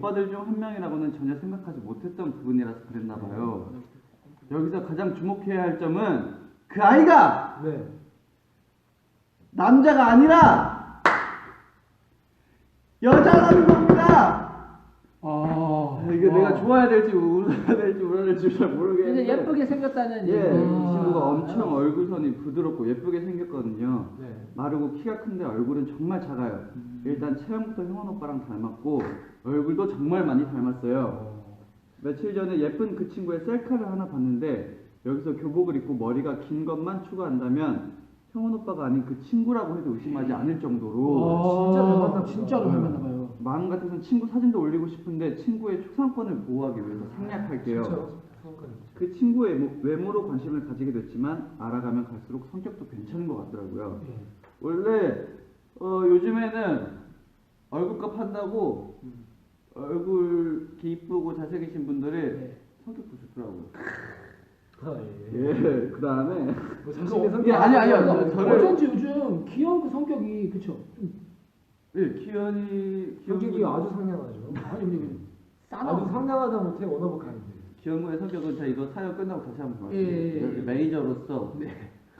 오빠들 중 한 명이라고는 전혀 생각하지 못했던 부분이라서 그랬나 봐요. 여기서 가장 주목해야 할 점은 그 아이가 네. 남자가 아니라 여자라는 겁니다. 아, 이게 내가 좋아야 될지 울어야 될지 잘 모르겠는데 근데 예쁘게 생겼다는 예, 얘기. 이 친구가 엄청 얼굴선이 부드럽고 예쁘게 생겼거든요. 네. 마르고 키가 큰데 얼굴은 정말 작아요. 일단 체형부터 형원 오빠랑 닮았고 얼굴도 정말 많이 닮았어요. 며칠 전에 예쁜 그 친구의 셀카를 하나 봤는데 여기서 교복을 입고 머리가 긴 것만 추가한다면 형원 오빠가 아닌 그 친구라고 해도 의심하지 않을 정도로 진짜 닮았나 보다. 진짜로 닮았나 봐요. 마음 같아서는 친구 사진도 올리고 싶은데 친구의 초상권을 보호하기 위해서 생략할게요. 그 친구의 외모- 외모로 관심을 가지게 됐지만 알아가면 갈수록 성격도 괜찮은 것 같더라고요. 예. 원래 어, 요즘에는 얼굴값 한다고 얼굴 이렇게 이쁘고 잘생기신 분들이 네. 성격도 좋더라고요. 아, 예. 예, 그 다음에 뭐 자신의 성격 예, 아니, 아니요. 그러니까 저를- 어쩐지 요즘 귀여운 그 성격이 그쵸? 좀, 예, 기현이 성격이 아주 상냥하죠. 아니 우리 싸나. 아주 상냥하다 못해 원어버카인데. 기현무의 성격은 제가 이거 사연 끝나고 다시 한번 예, 예, 말씀드릴게요. 예. 여기 매니저로서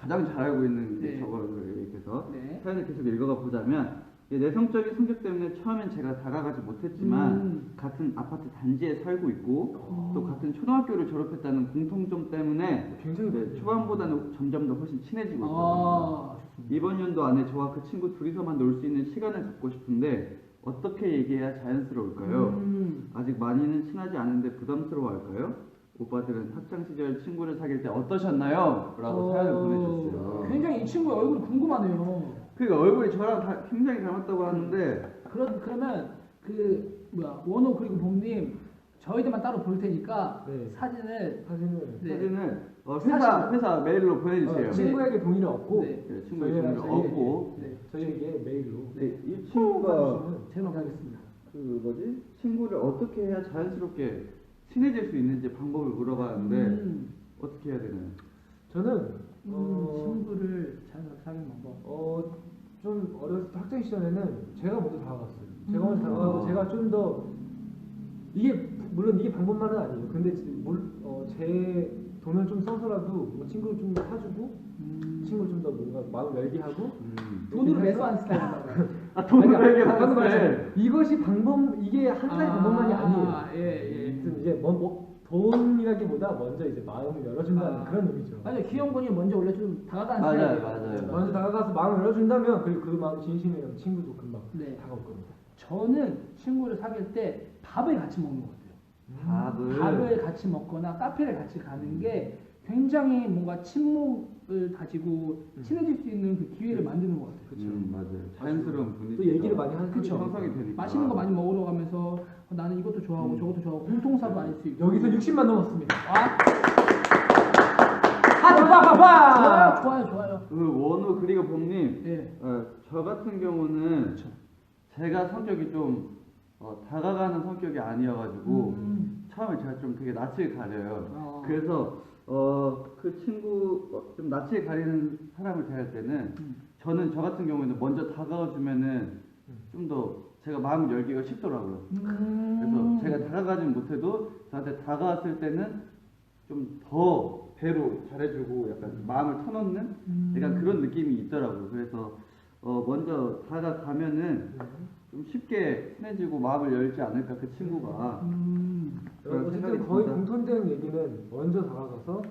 가장 잘 알고 있는 네. 저거를 얘기해서 네. 사연을 계속 읽어가 보자면 내성적인 성격 때문에 처음엔 제가 다가가지 못했지만 음. 같은 아파트 단지에 살고 있고 어. 또 같은 초등학교를 졸업했다는 공통점 때문에 굉장히 네. 초반보다는 점점 더 훨씬 친해지고. 아, 좋습니다. 이번 연도 안에 저와 그 친구 둘이서만 놀 수 있는 시간을 갖고 싶은데 어떻게 얘기해야 자연스러울까요? 음. 아직 많이는 친하지 않은데 부담스러워할까요? 오빠들은 학창 시절 친구를 사귈 때 어떠셨나요? 라고 사연을 어, 보내주셨어요. 굉장히 이 친구의 얼굴이 궁금하네요. 그러니까 얼굴이 저랑 다 굉장히 닮았다고 하는데 그러, 그러면 그 뭐야 원호 그리고 봄님 저희들만 따로 볼 테니까 네. 사진을 사진을 네. 사진을 어, 회사 회사 메일로 보내주세요. 어, 친구에게 동의를 얻고 네. 네, 저희가- 동의를 저희- 얻고 네. 저희에게 메일로 네, 이 친구가 제목 하겠습니다. 그 뭐지 친구를 어떻게 해야 자연스럽게 친해질 수 있는지 방법을 물어봤는데 음, 어떻게 해야 되나요? 저는 음, 어, 친구를 잘 사귀는 방법. 어, 좀 어렸을 때 학창 시절에는 제가 먼저 다가갔어요. 제가 먼저 음. 다가가고 아. 제가 좀 더 이게 물론 이게 방법만은 아니에요. 근데 물, 어, 제 돈을 좀 써서라도 뭐 친구를 좀 사주고 음, 친구를 좀 더 뭔가 마음 열게 하고 음. 돈으로 스타일인가 봐요. 아 내게 방금 받았을 말했잖아요. 이것이 방법 이게 한 가지 방법만이 아니에요. 예, 예. 이제 뭐, 뭐 돈 이라기보다 먼저 이제 마음을 열어준다는 아. 그런 의미죠. 아니 기영 군이 먼저 원래 좀 다가가는 맞아요, 스타일이에요. 맞아요. 먼저 다가가서 마음을 열어준다면 그, 그 마음 진심이 면 친구도 금방 네. 다가올 겁니다. 저는 친구를 사귈 때 밥을 같이 먹는 것 같아요. 밥을 밥을 같이 먹거나 카페를 같이 가는 게 굉장히 뭔가 친목을 가지고 친해질 수 있는 그 기회를 만드는 것 같아요. 그쵸. 음, 맞아요. 자연스러운 분위기. 또 얘기를 많이 하는 그쵸. 형성이 되니까. 맛있는 거 많이 먹으러 가면서 어, 나는 이것도 좋아하고 음. 저것도 좋아하고 공통사도 알 수 있고 여기서 60만 넘었습니다. 아, 하트 좋아요 빠빠빠! 좋아요 좋아요 그 원우 그리고 봄님 예 어, 저 같은 경우는 그렇죠. 제가 성격이 좀 어, 다가가는 성격이 아니어가지고 음. 처음에 제가 좀 되게 낯을 가려요. 어. 그래서 어, 그 친구 어, 좀 낯을 가리는 사람을 대할 때는 음. 저는 저 같은 경우에는 먼저 다가와 주면은 좀 더 제가 마음을 열기가 쉽더라고요. 음. 그래서 제가 다가가진 못해도 저한테 다가왔을 때는 좀 더 배로 잘해주고 약간 마음을 터놓는 음. 약간 그런 느낌이 있더라고요. 그래서 어, 먼저 다가가면은 좀 쉽게 친해지고 마음을 열지 않을까 그 친구가 음. 어쨌든 거의 듭니다. 공통된 얘기는 먼저 다가가서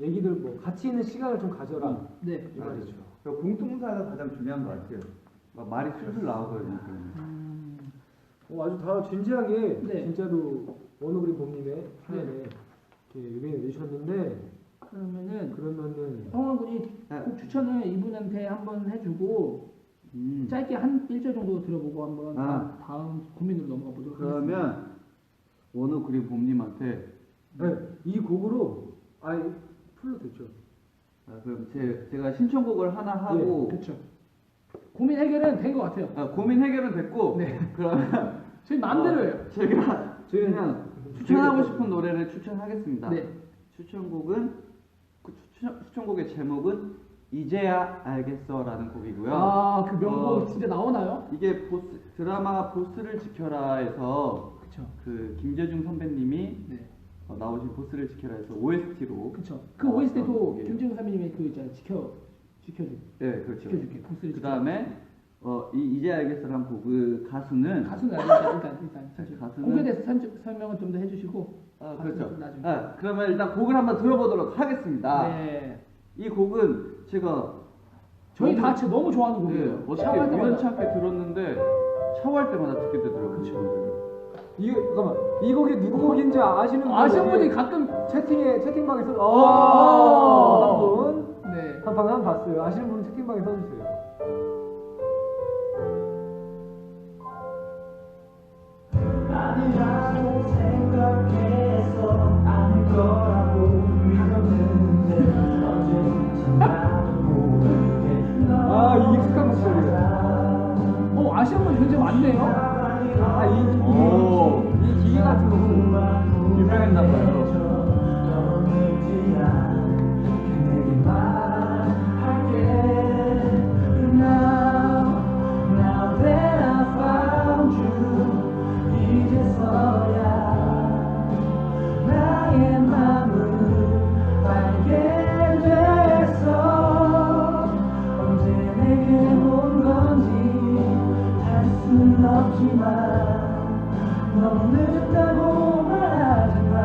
얘기들 뭐 같이 있는 시간을 좀 가져라 네이 말이죠. 그 공통사가 가장 중요한 것 같아요. 막 말이 술술 나오거든요. 음. 어, 아주 다 진지하게 네. 진짜로 원오그리 봄님의 사연에 이렇게 의견을 내주셨는데 그러면은 그러면은 성원 군이 네. 곡 추천을 이분한테 한번 해주고 음. 짧게 한 1절 정도 들어보고 한번 아. 다음 고민으로 넘어가 보도록 하겠습니다. 그러면 원우 그리고 봄님한테 네, 이 곡으로 아 풀로 됐죠. 아, 그럼 제, 제가 신청곡을 하나 하고 그렇죠. 고민 해결은 된 것 같아요. 아, 고민 해결은 됐고 네. 그러면 저희 마음대로 어, 해요. 제가 저희는 그냥 추천하고 싶은 노래를 추천하겠습니다. 네. 추천곡은 그 추천, 추천곡의 제목은 이제야 알겠어라는 곡이고요. 아, 그 명곡 어, 진짜 나오나요? 이게 보스, 드라마 보스를 지켜라에서 그쵸. 그 김재중 선배님이 네. 어, 나오신 보스를 지켜라에서 OST로 그쵸. 그 OST도. 김재중 선배님의 그 있잖아요. 지켜 지켜줄 네 그렇죠. 보스를 그 다음에 어, 이 이제 알겠어라는 곡그 가수는 가수는 알겠다. 일단 일단 사실 가수는- 곡에 대해서 산, 설명을 좀더 해주시고. 아, 그렇죠. 나중에. 아, 그러면 일단 곡을 한번 들어보도록 하겠습니다. 네. 이 곡은 제가 저희 다 진짜 너무 좋아하는 네, 곡이에요. 때마다. 우연치 않게 들었는데 샤워할 때마다 듣게 되더라고요. 그렇죠. 이게 잠깐만 이 곡이 누구 곡인지 아시는 분 아시는 분이 가끔 채팅에 채팅방에서 아. 어한분 네. 한 방금 한 봤어요. 아시는 분은 채팅방에 써주세요. 아니라고 생각해서 아닐 거라고 믿었는데 언제부터 나도 모르게 아, 이 익숙한 목소리예요. 어 아시는 분 굉장히 많네요. 아이 오. 이, 이 기계 같은 거 유명했나 봐요. 너무 늦었다고 말하지만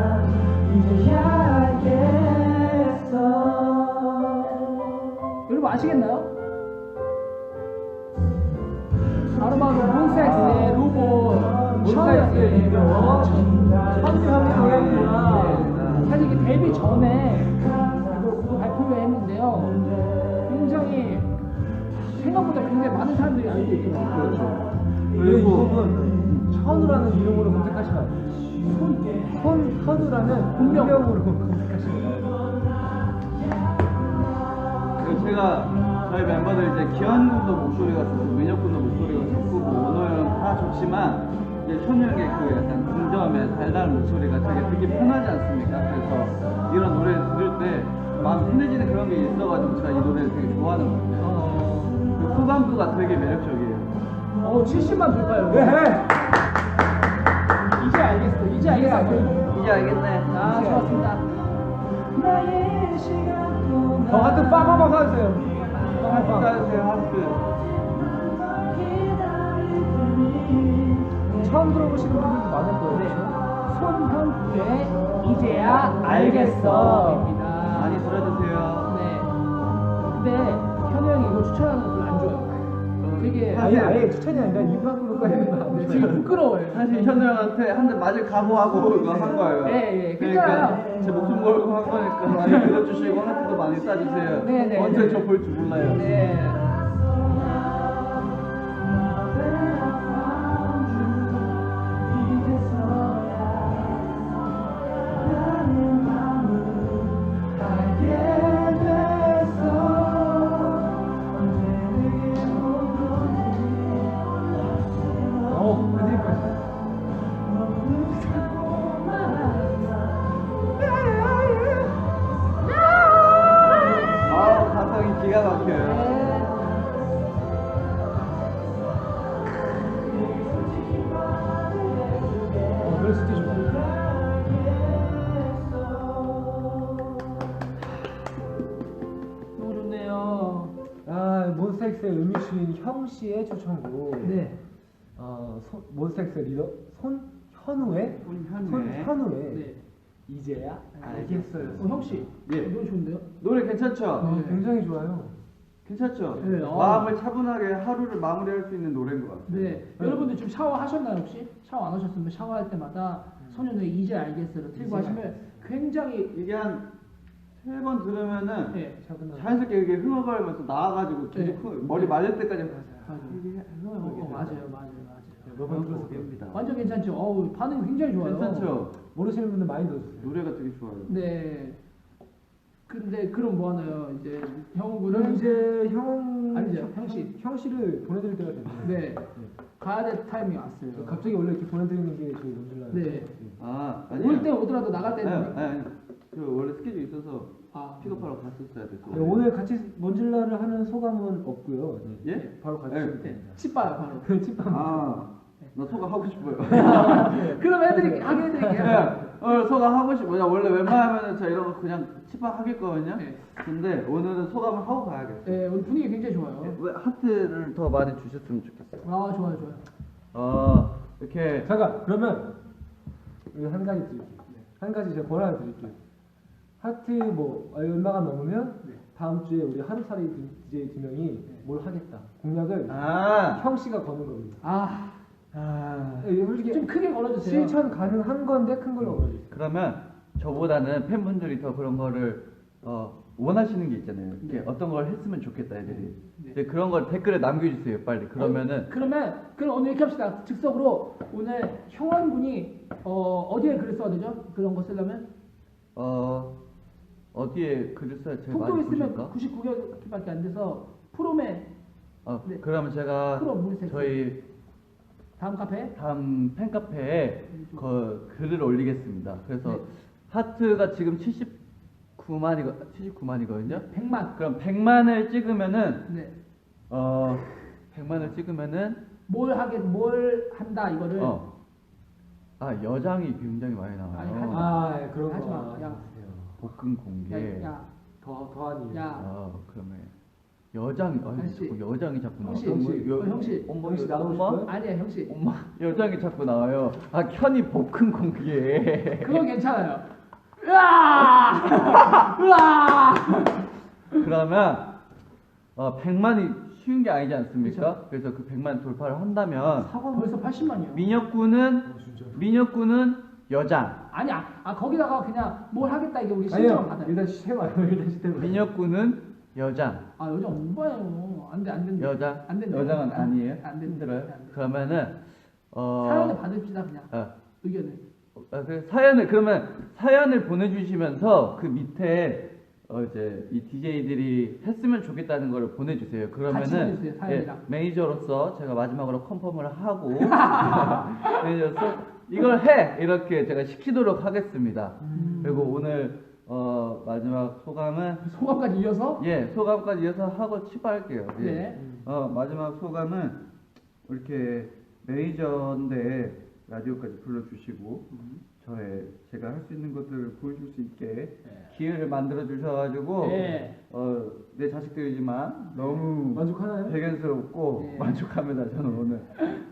이제야 알겠어 여러분 아시겠나요? 바로 바로 몬스타엑스의 로봇 몬스타엑스의. 네. 사실 데뷔 전에 발표를 했는데요. 굉장히 생각보다 굉장히 많은 사람들이 알고 있더라고요. 그렇죠. 그리고 천우라는 이름으로 검색하시면. 손, 천우라는 본명으로 검색하시면 돼요. 그리고 제가 저희 멤버들 이제 기현 군도 목소리가 좋고 민혁 군도 목소리가 좋고 뭐 원호 형은 다 좋지만 이제 현우 형의 그 약간 중저음의 달달한 목소리가 되게 듣기 편하지 않습니까? 그래서 이런 노래 들을 때 마음 편해지는 그런 게 있어가지고 제가 이 노래를 되게 좋아하는 것 같아요. 그 후반부가 되게 매력적이에요. 어, 70만 돌파요. 네. 이제 알겠어. 이제 알겠어. 이제 알겠네. 아, 좋았습니다. 나의 시간도 더 하트 빠바바 사주세요. 하트 따주세요, 하트. 처음 들어보시는 분들도 많을 거예요. 네. 손현주의 이제야 알겠어입니다. 많이 들어주세요. 네. 근데 현우 형이 이거 추천하는 거 별로 안 좋아요. 되게 아예 아예 추천이 아니라 하는 거 네? 되게 부끄러워요. 사실 현우 형한테 한 대 맞을 각오하고 이거 한 거예요. 예, 예, 그러니까. 제 목숨 걸고 한 거니까 많이 들어주시고 하트도 많이 쏴주세요. 네, 네, 언제 네. 저볼 줄 몰라요. 네. 손- 몬스타엑스 리더 손현우의 손현우의. 손현우의 네. 이제야 알겠어요. 어, 형 씨. 예. 노래 좋은데요? 노래 괜찮죠? 어, 네. 굉장히 좋아요. 괜찮죠? 네, 어. 마음을 차분하게 하루를 마무리할 수 있는 노래인 것 같아요. 네. 여러분들 지금 샤워 하셨나요 혹시? 샤워 안 하셨으면 샤워할 때마다 소년의 이제 알겠어를 틀고 하시면 굉장히 이게 한 세 번 들으면은 네. 자연스럽게 이게 흥얼거리면서 나와가지고 계속 네. 흥- 머리 말릴 때까지 맞아요. 이게 어, 어. 맞아요, 맞아요, 맞아요. 그런 들었어요. 곡입니다. 완전 괜찮죠? 어우 반응 굉장히 좋아요. 괜찮죠? 모르시는 분들 많이 들어주세요. 노래가 되게 좋아요. 네. 근데 그럼 뭐 하나요? 이제 그럼 형우군은 이제 형 아니죠, 형 씨. 형 씨를 보내드릴 때가 됐네요. 네 가야 될 타임이 왔어요. 갑자기 원래 이렇게 보내드리는 게 저희 논질라요. 네. 아, 아니요. 올때 오더라도 나갈 때는 아니, 아니. 저 원래 스케줄 있어서 아, 픽업하러 갔었어야 돼서. 네, 오늘 같이 먼질라를 하는 소감은 없고요. 네. 예? 바로 같이 네. 네. 됩니다. 치빠요 바로. 그 찐빵. 아, 나 소감 하고 싶어요. 그럼 해드릴게 하게 해드릴게요. 네, 오늘 소감 하고 싶어요. 원래 웬만하면 저 이런 거 그냥 치박 하겠거든요. 네. 근데 오늘은 소감을 하고 가야겠어요. 네, 오늘 분위기 굉장히 좋아요. 왜 하트를 더 많이 주셨으면 좋겠어요. 아 좋아요 좋아요. 어 이렇게 잠깐 그러면 우리 한 가지 드릴게요. 한 가지 제가 권한을 드릴게요. 하트 뭐 얼마가 넘으면 네. 다음 주에 우리 하루살이 DJ 두 명이 뭘 하겠다 공약을 아, 형 씨가 거는 겁니다. 아, 아 예, 솔직히 좀 크게 걸어주세요. 실천 가능한 건데 큰 걸로 걸어주세요. 그러면 저보다는 팬분들이 더 그런 거를 어, 원하시는 게 있잖아요. 이렇게 어떤 걸 했으면 좋겠다 애들이. 네. 이제 그런 걸 댓글에 남겨주세요 빨리. 그러면은 그러면 그럼 오늘 이렇게 합시다. 즉석으로 오늘 형원 군이 어 어디에 글을 써야 되죠? 그런 거 쓰려면 어 어디에 글을 써야 제일 많이 있으면 보실까? 99개밖에 안 돼서 프롬에 어 네. 그러면 제가 물색 저희 다음 카페 다음 팬카페에 그 글을 올리겠습니다. 그래서 네. 하트가 지금 79만이거 79만이거든요. 100만. 그럼 100만을 찍으면은 네. 어 100만을 찍으면은 뭘 하게 뭘 한다 이거를 어. 아 여장이 굉장히 많이 나와요. 아니, 하지 마. 아 예, 그런 하지 거 마. 마세요. 복근 공개. 야, 야, 더 더하니. 야. 어 그러면 여장이 아니 형씨. 자꾸 여장이 자꾸 나와. 형씨, 형씨. 어, 형씨. 엄마 형씨 나오고 엄마 싶어요? 아니야 형씨. 엄마 여장이 자꾸 나와요. 아 현이 복근 공개. 그건 괜찮아요. 으아! 으아! 그러면 어 100만이 쉬운 게 아니지 않습니까? 그래서그 100만 돌파를 한다면 사과 벌써 80만이요. 민혁군은 어, 진짜. 민혁군은 여장, 아니야. 아 거기다가 그냥 뭘 하겠다 이게 우리 신청 아니요. 받아요. 일단 시켜봐요. 일단 시켜봐요. 민혁군은 여장, 아 여자 오빠예요. 안돼 안 된다. 여장, 안 된다. 여장은 안- 아니에요? 안 된다. 힘들어요? 안. 그러면은 어 사연을 받읍시다 그냥 어, 의견을. 아, 그래, 사연을 그러면 사연을 보내주시면서 그 밑에 어 이제 이 DJ들이 했으면 좋겠다는 거를 보내주세요. 그러면은 사연이랑. 예, 매니저로서 제가 마지막으로 컨펌을 하고 매니저로서 이걸 해 이렇게 제가 시키도록 하겠습니다. 음. 그리고 오늘 어 마지막 소감은 소감까지 이어서 예 소감까지 이어서 하고 치부할게요. 예. 네. 어 마지막 소감은 이렇게 매니저인데 라디오까지 불러주시고 저의 제가 할 수 있는 것들을 보여줄 수 있게 기회를 만들어 주셔가지고 네. 어 내 자식들이지만 너무 만족하나요? 대견스럽고 네. 만족합니다 저는 오늘.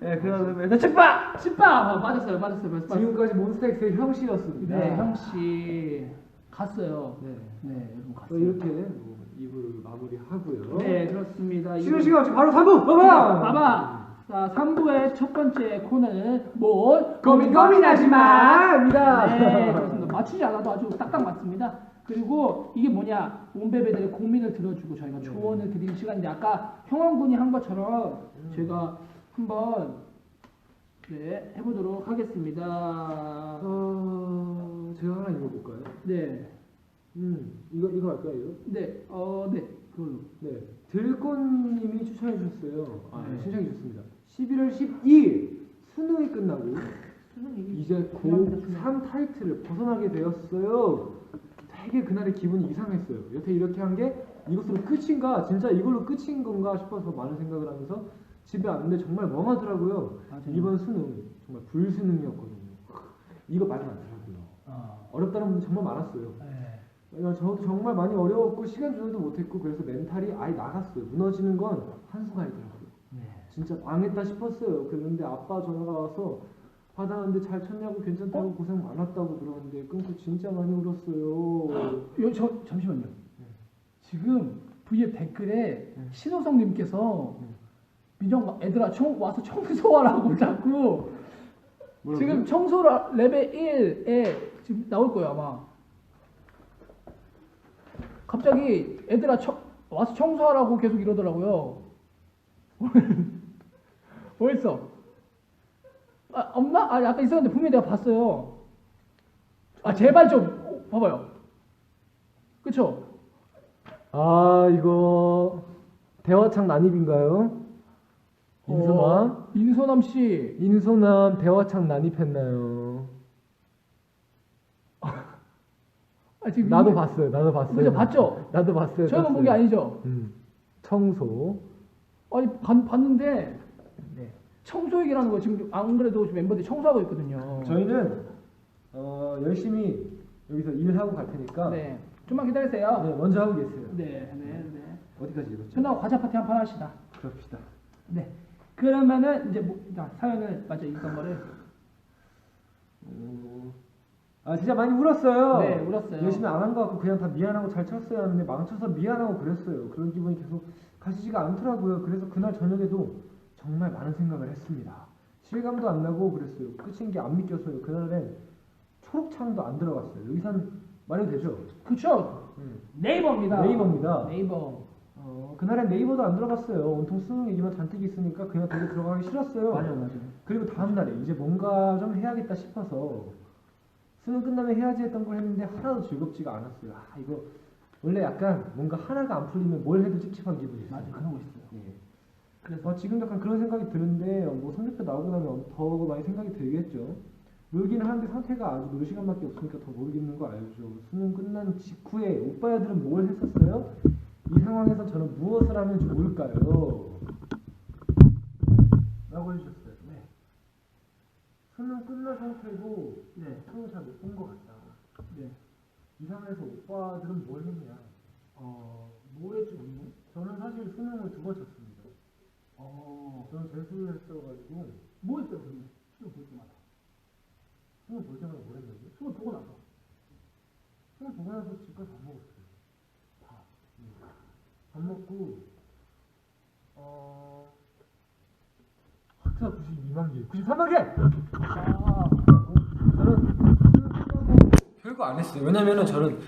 예 그런 의미에서 책박. 아, 맞았어요 맞았어요 맞았어요. 지금까지 몬스타엑스의 형 씨였습니다. 네 형씨 갔어요. 네. 네 여러분 또 갔어요. 이렇게 뭐 2부를 마무리하고요. 네 그렇습니다. 쉬는 이거- 시간 없이 바로 3부! 봐봐! 봐봐. 자 3부의 첫 번째 코너는 뭘 고민 고민하지 마입니다. 네 그렇습니다. 맞추지 않아도 아주 딱딱 맞습니다. 그리고 이게 뭐냐 온베베들의 고민을 들어주고 저희가 조언을 드리는 시간인데 아까 형원군이 한 것처럼 제가 한번 네 해보도록 하겠습니다. 어, 제가 하나 읽어볼까요? 네, 음, 이거, 이거 할까요, 이거? 네, 어, 네, 그걸로. 네. 들꽃님이 추천해 주셨어요. 아, 네. 신청해 주셨습니다. 11월 12일 수능이 끝나고 이제 고3 타이틀을 벗어나게 되었어요. 되게 그날의 기분이 이상했어요. 여태 이렇게 한 게 이것으로 끝인가? 진짜 이걸로 끝인 건가 싶어서 많은 생각을 하면서 집에 왔는데 정말 멍하더라고요. 맞아요. 이번 수능 정말 불수능이었거든요. 이거 많이 많더라고요. 아, 어렵다는 분들 정말 많았어요. 네. 야, 저도 정말 많이 어려웠고 시간 조절도 못했고 그래서 멘탈이 아예 나갔어요. 무너지는 건 한순간이더라고요. 네. 진짜 망했다 싶었어요. 그런데 아빠 전화가 와서 받았는데 잘 쳤냐고 괜찮다고 고생 많았다고 그러는데 끊고 진짜 많이 울었어요. 요, 저, 잠시만요. 지금 V의 댓글에 네. 신호성님께서 민정 애들아 청, 와서 청소하라고 자꾸 지금 청소 레벨 1에 지금 나올 거예요 아마. 갑자기 애들아 청, 와서 청소하라고 계속 이러더라고요. 뭐 있어? 아, 없나? 아, 아까 있었는데 분명히 내가 봤어요. 아, 제발 좀 어, 봐봐요. 그쵸? 아 이거 대화창 난입인가요? 인소남? 어, 인소남 씨. 인소남 대화창 난입했나요? 아, 지금 나도 이게- 봤어요. 나도 봤어요. 그죠? 봤죠? 나도 봤어요. 저희만 본게 봤어요. 아니죠? 음. 청소. 아니, 봤, 봤는데, 네. 청소 얘기라는 거 지금 안 그래도 지금 멤버들이 청소하고 있거든요. 저희는 어, 열심히 여기서 일하고 갈 테니까 네. 좀만 기다리세요. 네, 먼저 하고 계세요. 네, 네, 네. 어디까지 읽었죠? 끝나고 과자 파티 한 판 하시다. 그럽시다. 네. 그러면은 이제 뭐, 자, 사연을 맞아 읽던 거를 어, 아 진짜 많이 울었어요. 네, 울었어요. 열심히 안 한 것 같고 그냥 다 미안하고 잘 쳤어야 하는데 망쳐서 미안하고 그랬어요. 그런 기분이 계속 가시지가 않더라고요. 그래서 그날 저녁에도 정말 많은 생각을 했습니다. 실감도 안 나고 그랬어요. 끝인 게 안 믿겼어요. 그날엔 초록창도 안 들어갔어요. 여기선 말해도 되죠? 그쵸? 음. 네이버입니다. 네이버입니다. 네이버. 어, 그날엔 네이버도 안 들어갔어요. 온통 수능 얘기만 잔뜩 있으니까 그냥 되게 들어가기 싫었어요. 맞아요, 맞아요. 그리고 다음 날에 이제 뭔가 좀 해야겠다 싶어서 수능 끝나면 해야지 했던 걸 했는데 하나도 즐겁지가 않았어요. 아 이거 원래 약간 뭔가 하나가 안 풀리면 뭘 해도 찝찝한 기분이 있어요. 맞아, 그런 거 있어요. 예. 그래서 어, 지금 약간 그런 생각이 드는데 어, 뭐 성적표 나오고 나면 더 많이 생각이 들겠죠. 놀기는 하는데 상태가 아직 놀 시간밖에 없으니까 더 모르겠는 거 알죠. 수능 끝난 직후에 오빠야들은 뭘 했었어요? 이 상황에서 저는 무엇을 하면 좋을까요? 라고 해주셨어요. 네. 수능 끝난 상태고 네. 수능 잘못 본 것 같다. 네. 이 상황에서 오빠들은 뭘 했냐? 어, 뭐 했지 우리는? 저는 사실 수능을 두 번 쳤습니다. 어, 저는 재수를 했어가지고 뭐 했어요 우리는? 수능 볼 때마다. 수능 볼 때마다 뭘 했는지 수능 보고 나서. 수능 보고 나서 집 가서 밥 먹었어요. 밥. 먹고 어 학사 92만 개, 93만 개. 아, 저는 별거 안 했어요. 왜냐면은 저는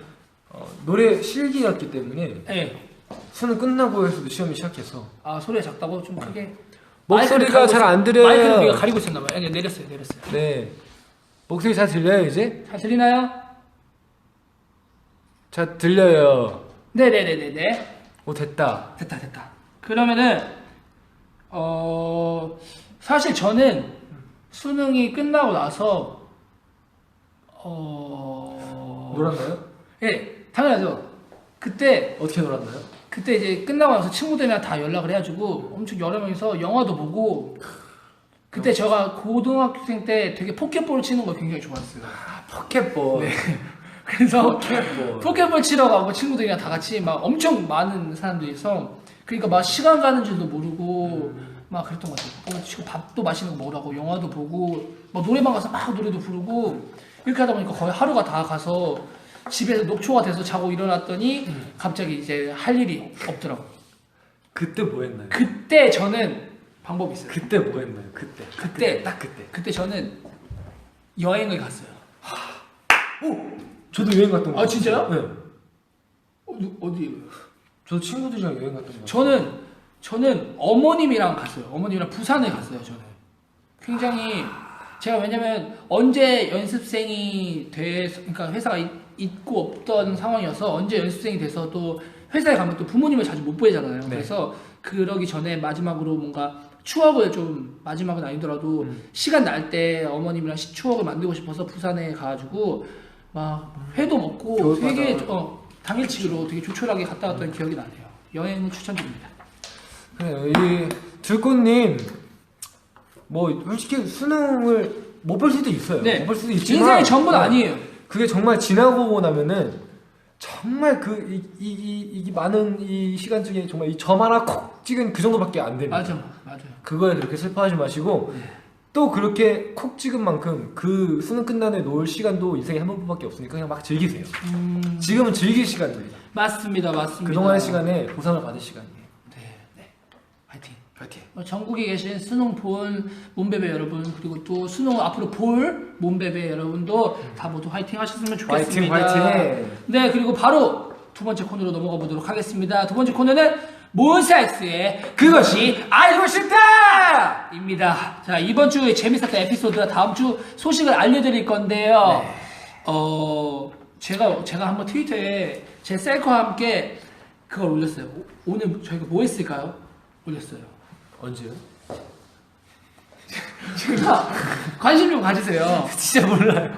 어, 노래 실기였기 때문에 네. 수능 끝나고 해서도 시험을 시작해서 아 소리가 작다고 좀 크게. 목소리가 마이크를 있- 들려요. 마이크를 우리가 가리고 있었나 봐요. 네, 내렸어요, 내렸어요. 네 목소리 잘 들려요 이제? 잘 들리나요? 잘 들려요. 네, 네, 네, 네, 네. 오 됐다. 됐다, 됐다. 그러면은 어 사실 저는 수능이 끝나고 나서 어 놀았나요? 예, 당연하죠. 그때 어떻게 놀았나요? 그때 이제 끝나고 나서 친구들이랑 다 연락을 해가지고 엄청 여러 명이서 영화도 보고 그때 제가 고등학생 때 되게 포켓볼 치는 걸 굉장히 좋아했어요. 포켓볼. 그래서 포켓볼. 포켓볼 치러 가고 친구들이랑 다 같이 막 엄청 많은 사람들이 있어. 그러니까 막 시간 가는 줄도 모르고 막 그랬던 것 같아요. 치고 밥도 맛있는 거 먹으라고 영화도 보고 막 노래방 가서 막 노래도 부르고 이렇게 하다 보니까 거의 하루가 다 가서 집에서 녹초가 돼서 자고 일어났더니 갑자기 이제 할 일이 없더라고. 그때 뭐 했나요? 그때 저는 방법이 있어요. 그때 뭐 했나요? 그때. 그때 딱 그때. 그때 저는 여행을 갔어요. 저도 여행 갔던 거. 아, 진짜요? 네. 어디 어디? 저 친구들이랑 여행 갔던 거. 저는 저는 어머님이랑 갔어요. 어머님이랑 부산에 갔어요. 저는 굉장히 제가 왜냐면 언제 연습생이 돼서 그러니까 회사가 있, 있고 없던 상황이어서 언제 연습생이 돼서 또 회사에 가면 또 부모님을 자주 못 보잖아요. 네. 그래서 그러기 전에 마지막으로 뭔가 추억을 좀 마지막은 아니더라도 음. 시간 날 때 어머님이랑 시- 추억을 만들고 싶어서 부산에 가가지고 막 회도 먹고 겨울바다. 되게 어, 당일치기로 되게 조촐하게 갔다 왔던 기억이 나네요. 여행을 추천드립니다. 그래요. 이 들꽃님 뭐 솔직히 수능을 못 볼 수도 있어요. 네. 못 볼 수도 있지만 인생의 전부는 네. 아니에요. 그게 정말 지나고 나면은 정말 그 이 이 이 이 많은 이 시간 중에 정말 이 점 하나 콕 찍은 그 정도밖에 안 됩니다. 맞아, 맞아요. 그거에 그렇게 슬퍼하지 마시고 또 그렇게 콕 찍은 만큼 그 수능 끝나는 놀 시간도 인생에 한 번밖에 없으니까 그냥 막 즐기세요. 음, 지금은 즐길 시간입니다. 맞습니다, 맞습니다. 그동안의 시간에 보상을 받을 시간이에요. 네, 네. 화이팅. 파이팅. 어, 전국에 계신 수능 본 몸베베 여러분 그리고 또 수능을 앞으로 볼 몸베베 여러분도 다 모두 화이팅 하셨으면 좋겠습니다. 화이팅, 화이팅. 네 그리고 바로 두 번째 코너로 넘어가 보도록 하겠습니다. 두 번째 코너는 몬스타엑스의 그것이 알고 싶다! 입니다. 자 이번 주 재밌었던 에피소드와 다음 주 소식을 알려드릴 건데요. 어 제가 제가 한번 트위터에 제 셀카와 함께 그걸 올렸어요. 오- 오늘 저희가 뭐 했을까요? 올렸어요. 언제요? 제가 관심 좀 가지세요. 진짜 몰라요.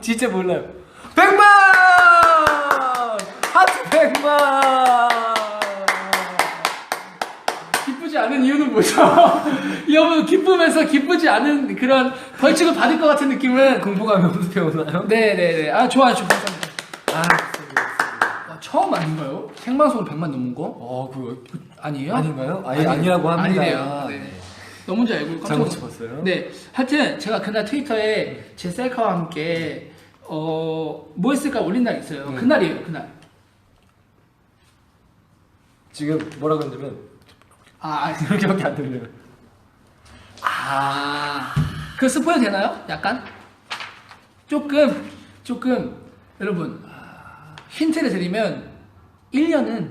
진짜 몰라요. 백만! 하트 백만! 기쁘지 않은 이유는 뭐죠? 여러분 기쁘면서 기쁘지 않은 그런 벌칙을 받을 것 같은 느낌은 공포감이 어떻게 오나요? 네네네 아 좋아요 좋아요 감사합니다 아, 와, 처음 아닌가요? 생방송으로 100만 넘은 거? 어, 그거 아니에요? 아닌가요? 아니, 아니라고 합니다. 아니래요 네. 넘은 줄 알고 깜짝 잘못 짚었어요. 네 하여튼 제가 그날 트위터에 제 셀카와 함께 어 뭐 했을까 올린 날 있어요 네. 그날이에요 그날 지금 뭐라 그러냐면 아 이렇게밖에 안 들려요. 아, 그 스포일 되나요? 약간? 조금, 조금, 여러분, 아, 힌트를 드리면, 1년은,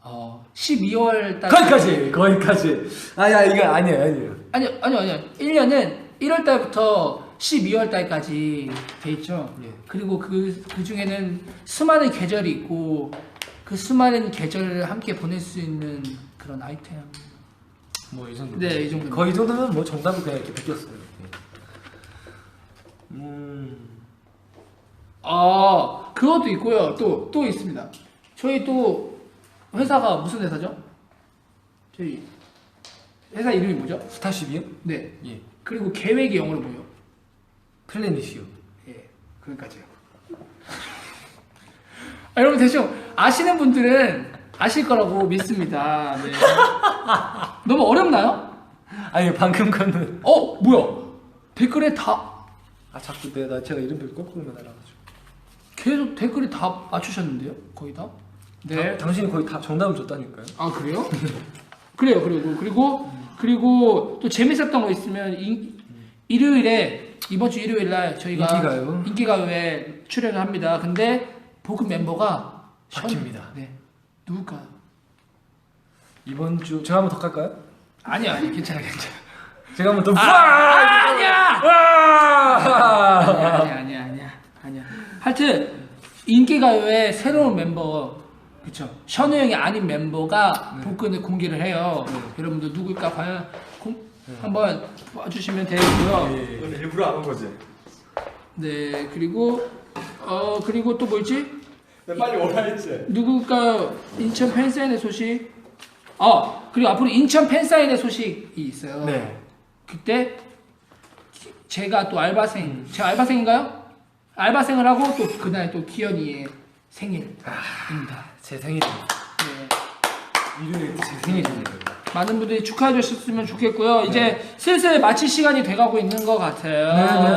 어, 12월 달. 거기까지, 거기까지. 아야 이거 아니에요, 아니에요. 아니요, 아니요, 아니요. 1년은 1월 달부터 12월 달까지 돼 있죠. 예. 그리고 그, 그 중에는 수많은 계절이 있고, 그 수많은 계절을 함께 보낼 수 있는 그런 아이템. 뭐 이 정도. 네, 이 정도. 거의 이 정도면 뭐 정답을 그냥 이렇게 베꼈어요. 예. 음. 아, 그것도 있고요. 또, 또 있습니다. 저희 또, 회사가 무슨 회사죠? 저희, 회사 이름이 뭐죠? 스타쉽이요? 네. 예. 그리고 계획이 영어로 뭐예요? 플래닛이요. 예, 그러니까요. 아, 여러분 대충 아시는 분들은 아실 거라고 믿습니다. 네. 너무 어렵나요? 아니 방금 거는 어, 뭐야? 댓글에 다, 아 자꾸 내가 나 제가 이름표 거꾸로 날아가지고. 계속 댓글에 다 맞추셨는데요? 거의 다? 네. 당, 당신이 거의 다 정답을 줬다니까요. 아 그래요? 그래요 그리고 그리고 그리고 또 재밌었던 거 있으면 이, 일요일에 이번 주 일요일 날 저희가 인기가요? 인기가요에 출연을 합니다. 근데 복음 멤버가 바뀝니다. 네 누굴까요? 이번 주 제가 한번더 깔까요? 아니야 아니 괜찮아 괜찮아. 제가 한번 더. 아, 아니야 아! 아니야 아니야 아니야 아니야 아니야. 하여튼 인기가요의 새로운 멤버 그쵸 션우 형이 아닌 멤버가 복근을 공개를 해요. 여러분들 누굴까 과연 공, 한번 봐주시면 되고요. 예, 예. 일부러 안 온 거지? 네 그리고 어 그리고 또 뭐였지 빨리 오라 했지? 누굴까 인천 팬사인회 소식 아 그리고 앞으로 인천 팬사인회 소식이 있어요 네. 그때 기- 제가 또 알바생 제가 알바생인가요 알바생을 하고 또 그날 또 기현이의 생일입니다 제 생일입니다. 네. 일요일 제 생일입니다. 많은 분들이 축하해 주셨으면 좋겠고요 이제 슬슬 마칠 시간이 돼가고 있는 것 같아요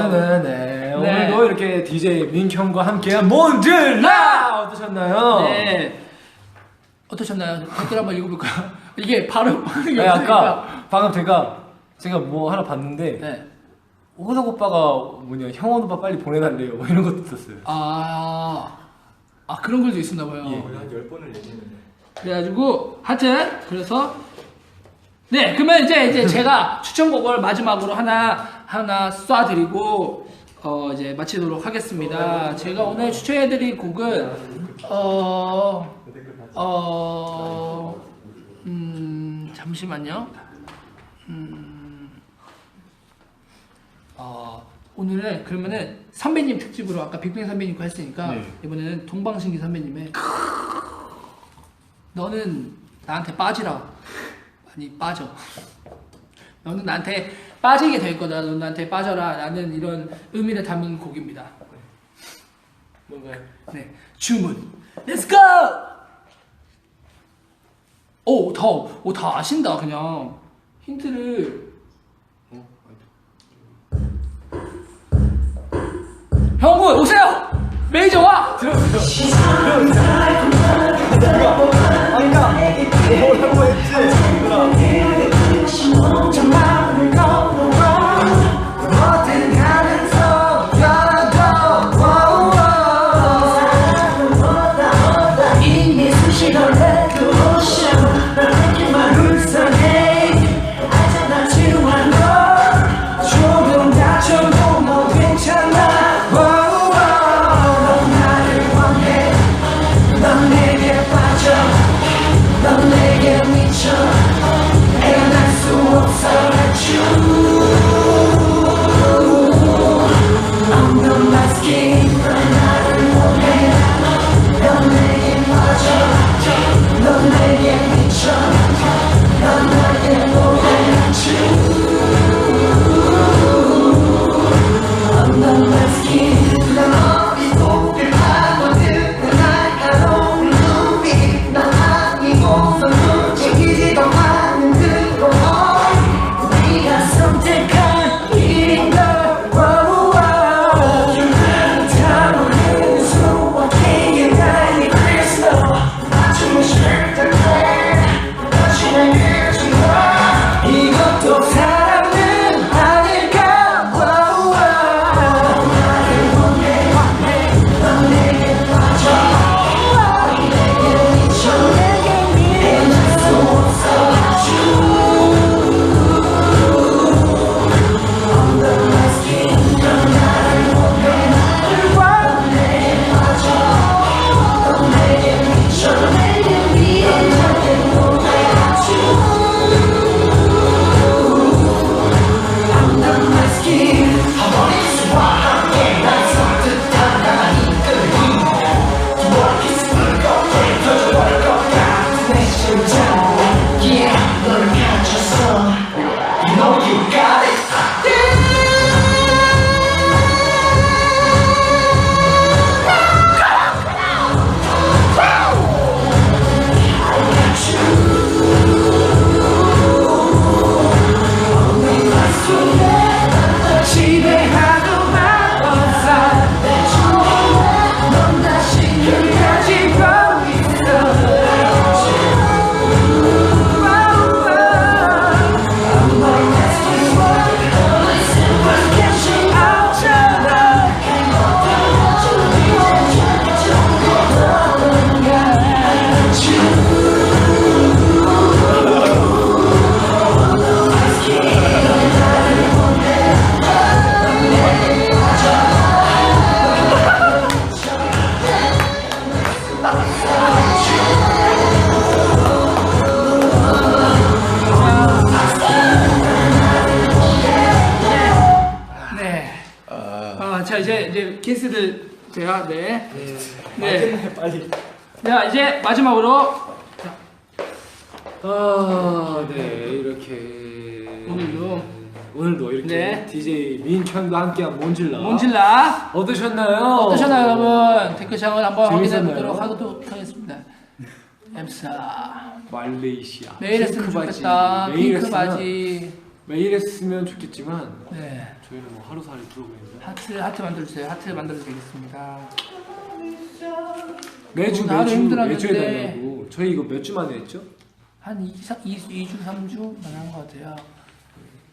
네네 네. 오늘도 이렇게 DJ 민형과 함께한 몬드라 어떠셨나요? 네. 어떠셨나요? 댓글 한번 읽어볼까요? 이게 바로 반응이 네. 아까 방금 제가 제가 뭐 하나 봤는데 네. 호덕 오빠가 뭐냐 형원 오빠 빨리 보내달래요 뭐 이런 것도 있었어요. 아, 아 그런 글도 있었나 봐요. 예. 거의 한 10번을 얘기했는데 그래가지고 하여튼 그래서 네 그러면 이제 이제 제가 추천곡을 마지막으로 하나 하나 쏴드리고 어 이제 마치도록 하겠습니다. 제가 오늘 추천해드릴 곡은 어, 어어 음 잠시만요. 음, 어 오늘은 그러면은 선배님 특집으로 아까 빅뱅 선배님 거 했으니까 네. 이번에는 동방신기 선배님의 너는 나한테 빠지라. 많이 빠져. 너는 나한테 빠지게 될 거다. 너는 나한테 빠져라. 라는 이런 의미를 담은 곡입니다. 뭔가요? 네. 주문. Let's go! 오, 다, 오, 다 아신다, 그냥. 힌트를. 형군, 오세요! 메이저 와! 이미 마지막으로 아, 네 이렇게 오늘도 오늘도 이렇게 네. DJ 민천과 함께한 몬질라 몬질라 어떠셨나요? 어떠셨나요 여러분 댓글창을 한번 확인해? 보도록 하도록 하겠습니다. 엠사 말레이시아 매일 했으면. 좋겠다. 매일 핑크 했으면- 바지. 매일 했으면 좋겠지만 네. 저희는 뭐 하루살이 프로그램이라 하트 하트 만들어주세요. 하트 만들어드리겠습니다. 매주 오늘 하루 매주 힘들었는데. 매주 해달라고 저희 이거 몇 주 만에 했죠? 한 2, 2, 2 주, 3주 만한 것 같아요.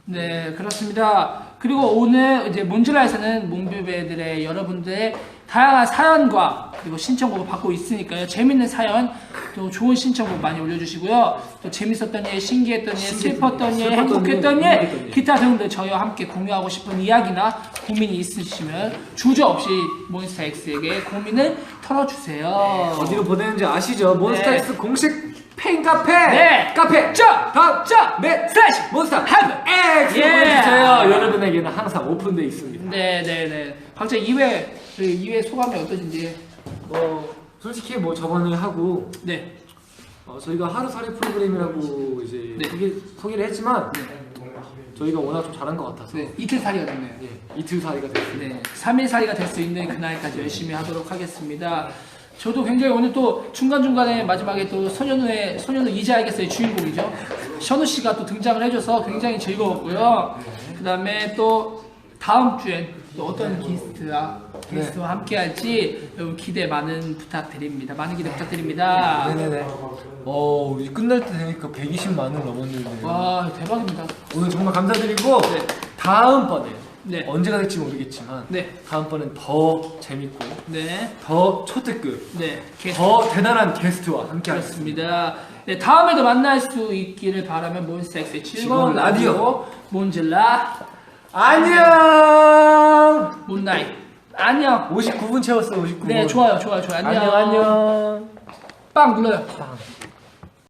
네, 그렇습니다. 그리고 오늘 이제 몬질라에서는 몽베베들의 여러분들의 다양한 사연과 그리고 신청곡을 받고 있으니까요. 재밌는 사연, 또 좋은 신청곡 많이 올려주시고요. 또 재밌었던 일, 신기했던 일, 슬펐던 일, 행복했던 일. 기타 등등 저희와 함께 공유하고 싶은 이야기나 고민이 있으시면 주저 없이 몬스타엑스에게 고민을 털어주세요. 어디로 보내는지 아시죠? 몬스타엑스 공식 팬 카페 네. 카페 자, 다음 자, 네 슬래시 몬스타 하이브 X 예. 보내주세요 여러분에게는 항상 오픈되어 있습니다 네, 네, 네. 각자 2회, 그 2회 소감이 어떠신지. 뭐 솔직히 뭐 저번에 하고 네. 어, 저희가 하루살이 프로그램이라고 이제 네. 소개, 소개를 했지만 저희가 워낙 좀 잘한 것 같아서 네. 이틀 살이가 됐네요. 예, 이틀 살이가 됐어요 네. 3일 살이가 될 수 있는 그날까지 열심히 하도록 하겠습니다. 저도 굉장히 오늘 또 중간중간에 마지막에 또 소년우의, 소년우 이제 알겠어요. 주인공이죠. 션우 씨가 또 등장을 해줘서 굉장히 즐거웠고요. 그 다음에 또 다음 주엔 또 어떤 게스트와, 게스트와 함께 할지 여러분 기대 많은 부탁드립니다. 많은 기대 부탁드립니다. 네네네 어 우리 끝날 때 되니까 120만을 넘었는데 와, 대박입니다. 오늘 정말 감사드리고 네. 다음번에 네. 언제가 될지 모르겠지만 네. 다음번엔 더 재밌고 네. 더 초특급 네. 게스트. 더 대단한 게스트와 함께 하겠습니다 그렇습니다. 네, 다음에도 만날 수 있기를 바라면 몬스타엑스의 즐거운 즐거운 라디오. 라디오 몬질라 안녕 몬나잇 안녕. 59분 채웠어 59분 네, 좋아요, 좋아요, 좋아요. 안녕. 안녕 안녕 빵 눌러요. 빵.